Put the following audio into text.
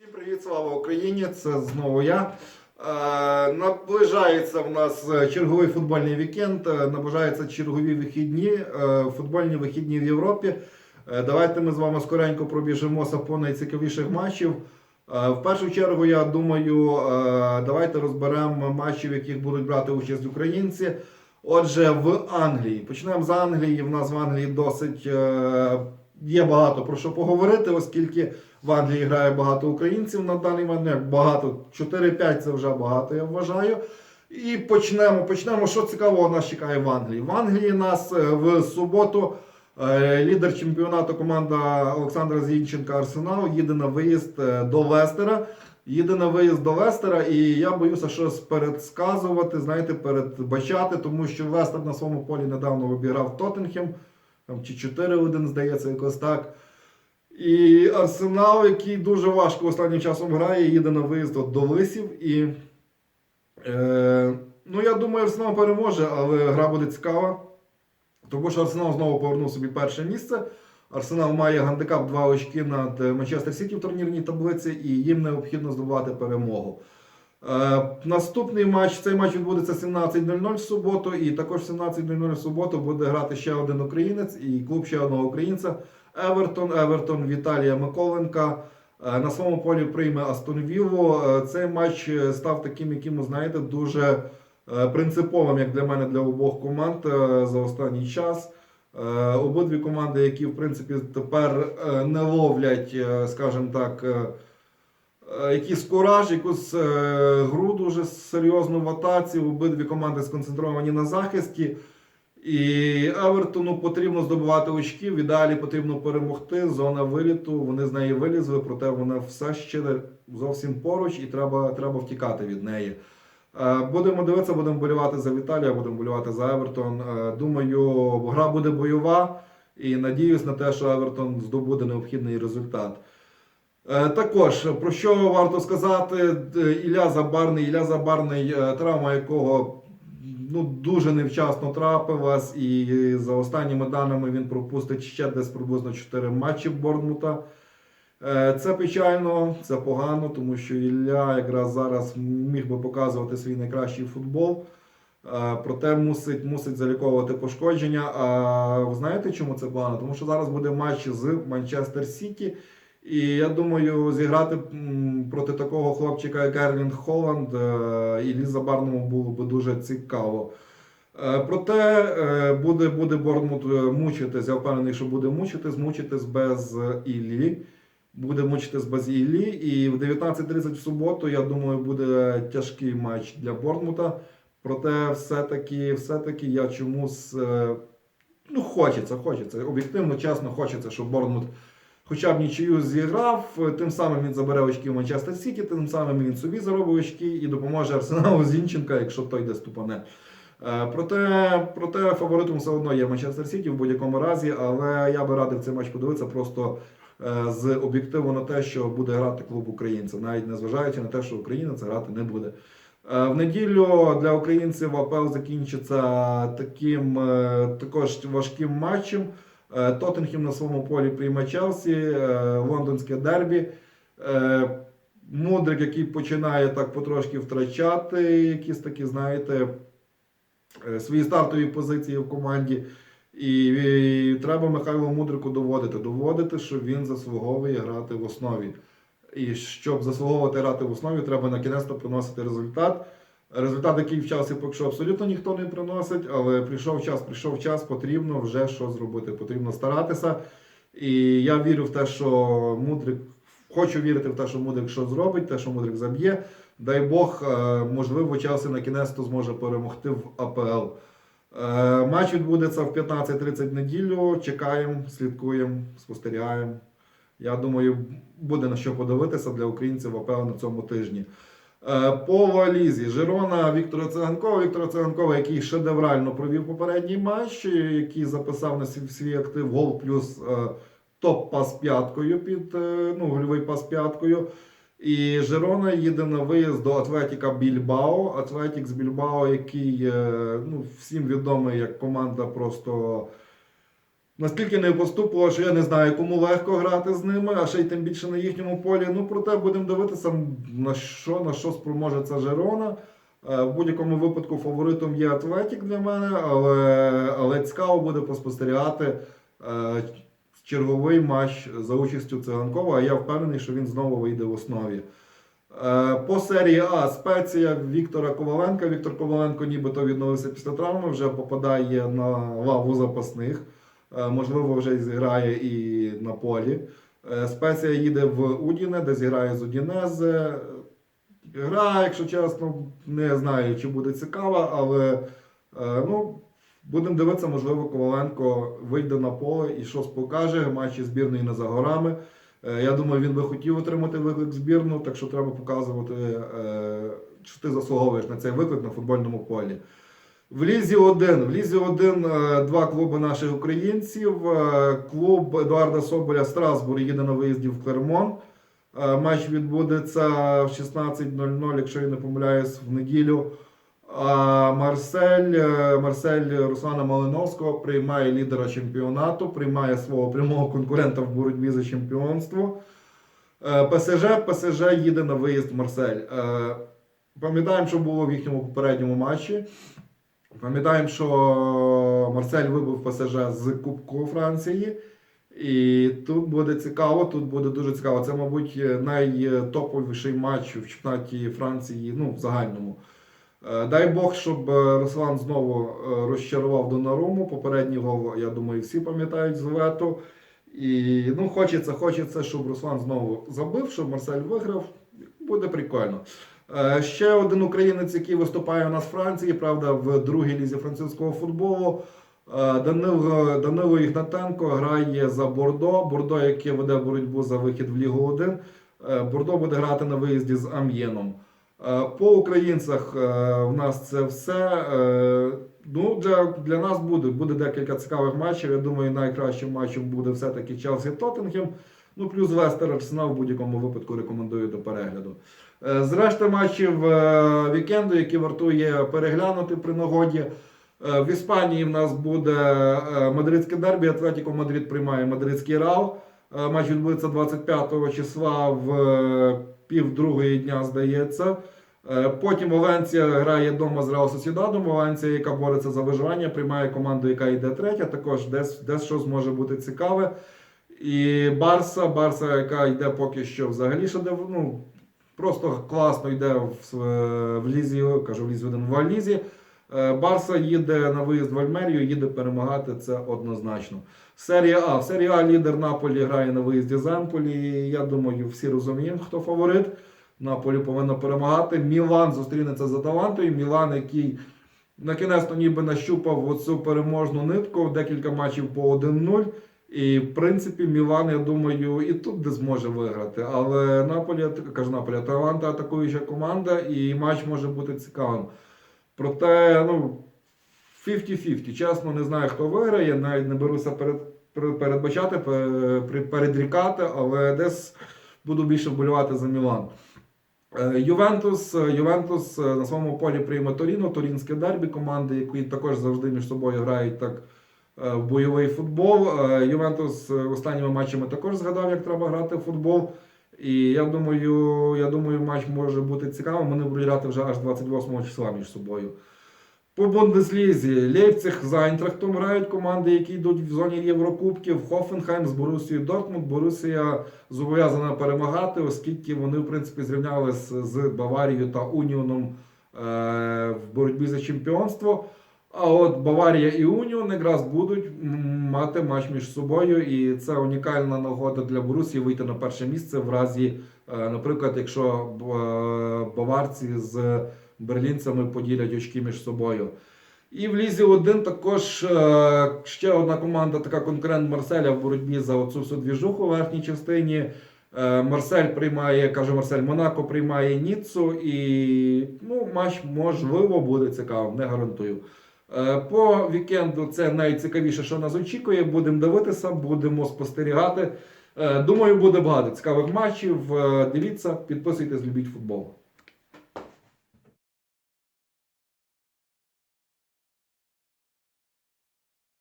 Всім привіт, слава Україні! Це знову я. Е, наближається в нас е, черговий футбольний вікенд, е, наближаються чергові вихідні, е, футбольні вихідні в Європі. Е, давайте ми з вами скоренько пробіжимося по найцікавіших матчів. Е, в першу чергу, я думаю, е, давайте розберемо матчі, в яких будуть брати участь українці. Отже, в Англії. Почнемо з Англії. В нас в Англії досить е, є багато про що поговорити, оскільки в Англії грає багато українців на даний момент. Багато 4-5 це вже багато, я вважаю. І почнемо. Почнемо. Що цікавого нас чекає в Англії? В Англії нас е, в суботу е, лідер чемпіонату команда Олександра Зінченка Арсенал їде на виїзд до Лестера. Їде на виїзд до Лестера, і я боюся щось передсказувати, знаєте, передбачати, тому що Лестер на своєму полі недавно обіграв Тоттенхем, там чи 4-1, здається, якось так. І Арсенал, який дуже важко останнім часом грає, їде на виїзд до Лисів. І е, ну, я думаю, Арсенал переможе, але гра буде цікава. Тому що Арсенал знову повернув собі перше місце. Арсенал має гандикап 2 очки над Манчестер Сіті в турнірній таблиці, і їм необхідно здобувати перемогу. Е, наступний матч, цей матч відбудеться 17.00 в суботу, і також в 17.00 в суботу буде грати ще один українець і клуб ще одного українця. Евертон, Евертон Віталія Миколенка. Е, На своєму полі прийме Астон Віллу. Е, Цей матч е, став таким, яким, знаєте, дуже принциповим, як для мене, для обох команд за останній час. Обидві команди, які в принципі тепер не ловлять, скажімо так, якийсь кураж, якусь гру дуже серйозну в атаці. Обидві команди сконцентровані на захисті. І Евертону потрібно здобувати очки. В ідеалі потрібно перемогти. Зона виліту. Вони з неї вилізли, проте вона все ще зовсім поруч, і треба, треба втікати від неї. Е, Будемо дивитися, будемо болювати за Віталія, будемо болювати за Евертон. Е, Думаю, гра буде бойова і надіюсь на те, що Евертон здобуде необхідний результат. Е, Також про що варто сказати, Ілля Забарний, Ілля Забарний, травма якого ну, дуже невчасно трапилась, і за останніми даними він пропустить ще десь приблизно 4 матчі Борнмута. Е, Це печально, це погано, тому що Ілля якраз зараз міг би показувати свій найкращий футбол. Е, Проте мусить, мусить заліковувати пошкодження. А ви знаєте, чому це погано? Тому що зараз буде матч з Манчестер Сіті. І я думаю, зіграти проти такого хлопчика, як Ерлінг Холланд, е, і Ліза Барному було би дуже цікаво. Е, Проте е, буде, буде Борнмут мучитись. Я впевнений, що буде мучитись, мучитись без Іллі. Буде мучитись без Іллі. І в 19.30 в суботу, я думаю, буде тяжкий матч для Борнмута. Проте, все-таки, все-таки я чомусь ну, хочеться, хочеться. Об'єктивно, чесно, хочеться, щоб Борнмут хоча б нічию зіграв. Тим самим він забере очки в Манчестер Сіті, тим самим він собі заробить очки і допоможе Арсеналу Зінченка, якщо той десь тупане. Е, Проте, проте фаворитом все одно є Манчестер Сіті в будь-якому разі, але я би радив цей матч подивитися просто е, з об'єктиву на те, що буде грати клуб українців, навіть незважаючи на те, що Україна це грати не буде. Е, В неділю для українців АПЛ закінчиться таким також важким матчем. Е, Тоттенхем на своєму полі прийме Челсі, е, лондонське дербі. Е, Мудрик, який починає так потрошки втрачати якісь такі, знаєте, свої стартові позиції в команді. І, і треба Михайлу Мудрику доводити, доводити, що він заслуговує грати в основі. І щоб заслуговувати грати в основі, треба на кінець приносити результат. Результат, який в часі поки що абсолютно ніхто не приносить, але прийшов час, прийшов час, потрібно вже що зробити. Потрібно старатися. І я вірю в те, що Мудрик, хочу вірити в те, що Мудрик що зробить, те, що Мудрик заб'є. Дай Бог, е, можливо, Челсі на кінець зможе перемогти в АПЛ. Е, Матч відбудеться в 15.30 неділю. Чекаємо, слідкуємо, спостерігаємо. Я думаю, буде на що подивитися для українців АПЛ на цьому тижні. Е, По валізі Жирона Віктора Циганкова. Віктора Циганкова, який шедеврально провів попередній матч, який записав на свій, актив гол плюс е, топ-пас п'яткою під е, ну, гольовий пас п'яткою. І Жирона їде на виїзд до Атлетіка Більбао. Атлетік з Більбао, який ну, всім відомий як команда просто настільки не поступило, що я не знаю, кому легко грати з ними, а ще й тим більше на їхньому полі. Ну, проте будемо дивитися, на що, на що спроможе ця Жерона. Е, В будь-якому випадку фаворитом є Атлетік для мене, але, але цікаво буде поспостерігати е, черговий матч за участю циганкова, а я впевнений, що він знову вийде в основі. Е, По серії А спеція Віктора Коваленка. Віктор Коваленко нібито відновився після травми, вже попадає на лаву запасних. Е, Можливо, вже зіграє і на полі. Е, Спеція їде в Удіне, де зіграє з Удінезе. Гра, якщо чесно, не знаю, чи буде цікава, але е, ну, будемо дивитися, можливо, Коваленко вийде на поле і щось покаже. Матчі збірної не за горами. Я думаю, він би хотів отримати виклик збірну, так що треба показувати, що ти заслуговуєш на цей виклик на футбольному полі. В Лізі 1. В Лізі 1 е, два клуби наших українців. Е, Клуб Едуарда Соболя Страсбург їде на виїзді в Клермон. Е, Матч відбудеться в 16.00, якщо я не помиляюсь, в неділю. А Марсель, Марсель Руслана Малиновського приймає лідера чемпіонату, приймає свого прямого конкурента в боротьбі за чемпіонство. ПСЖ, ПСЖ їде на виїзд в Марсель. Пам'ятаємо, що було в їхньому попередньому матчі. Пам'ятаємо, що Марсель вибив ПСЖ з Кубку Франції. І тут буде цікаво, тут буде дуже цікаво. Це, мабуть, найтоповіший матч в чемпіонаті Франції, ну, в загальному. Е, Дай Бог, щоб е, Руслан знову е, розчарував Донаруму. Попередній гол, я думаю, всі пам'ятають з Вету. І ну, хочеться, хочеться, щоб Руслан знову забив, щоб Марсель виграв. Буде прикольно. Е, Ще один українець, який виступає у нас в Франції, правда, в другій лізі французького футболу. Е, Данило, Данило Ігнатенко грає за Бордо. Бордо, яке веде боротьбу за вихід в Лігу 1. Е, Бордо буде грати на виїзді з Ам'єном. По українцях в нас це все. Ну, для, для нас буде, буде декілька цікавих матчів. Я думаю, найкращим матчем буде все-таки Челсі Тоттенгем. Ну, плюс Лестер Арсенал в будь-якому випадку рекомендую до перегляду. Е, З решти матчів е, вікенду, які вартує переглянути при нагоді. Е, В Іспанії в нас буде мадридське дербі. Атлетіко Мадрид приймає мадридський Рал. Е, Матч відбудеться 25 числа в пів другої дня, здається. Потім Валенція грає вдома з Реал Сосідадом. Валенція, яка бореться за виживання, приймає команду, яка йде третя. Також десь, десь щось може бути цікаве. І Барса, Барса, яка йде поки що взагалі де, ну, просто класно йде в, е, в лізі, кажу, в лізі один в Алізі. Е, Барса їде на виїзд в Альмерію, їде перемагати це однозначно. Серія А. В А лідер Наполі грає на виїзді з Емполі. Я думаю, всі розуміємо, хто фаворит. Наполі повинно перемагати. Мілан зустрінеться з Аталантою. Мілан, який на кінець ніби нащупав оцю переможну нитку, декілька матчів по 1-0. І в принципі Мілан, я думаю, і тут де зможе виграти. Але Наполі, кажу Наполі, Аталанта атакуюча команда, і матч може бути цікавим. Проте, ну, 50-50. Чесно, не знаю, хто виграє, навіть не беруся перед, перед- передбачати, пе- передрікати, але десь буду більше вболівати за Мілан. Е, Ювентус, е, Ювентус е, на своєму полі прийме Торіно, Торінське дербі, команди, які також завжди між собою грають так в бойовий футбол. Е, Ювентус е, останніми матчами також згадав, як треба грати в футбол. І я думаю, я думаю, матч може бути цікавим. Вони будуть грати вже аж 28 числа між собою. По Бундеслізі Лейпциг з Айнтрахтом грають команди, які йдуть в зоні Єврокубків. Хофенхайм з Борусією Дортмунд. Борусія зобов'язана перемагати, оскільки вони, в принципі, зрівнялись з Баварією та Уніоном е, в боротьбі за чемпіонство. А от Баварія і Уніон якраз будуть мати матч між собою, і це унікальна нагода для Борусії вийти на перше місце в разі, е, наприклад, якщо е, баварці з берлінцями поділять очки між собою. І в Лізі 1 також е, ще одна команда, така конкурент Марселя в боротьбі за оцю всю двіжуху в верхній частині. Марсель приймає, каже Марсель, Монако приймає Ніццу, і ну, матч можливо буде цікавим, не гарантую. Е, По вікенду це найцікавіше, що нас очікує. Будемо дивитися, будемо спостерігати. Е, Думаю, буде багато цікавих матчів. Е, Дивіться, підписуйтесь, любіть футбол.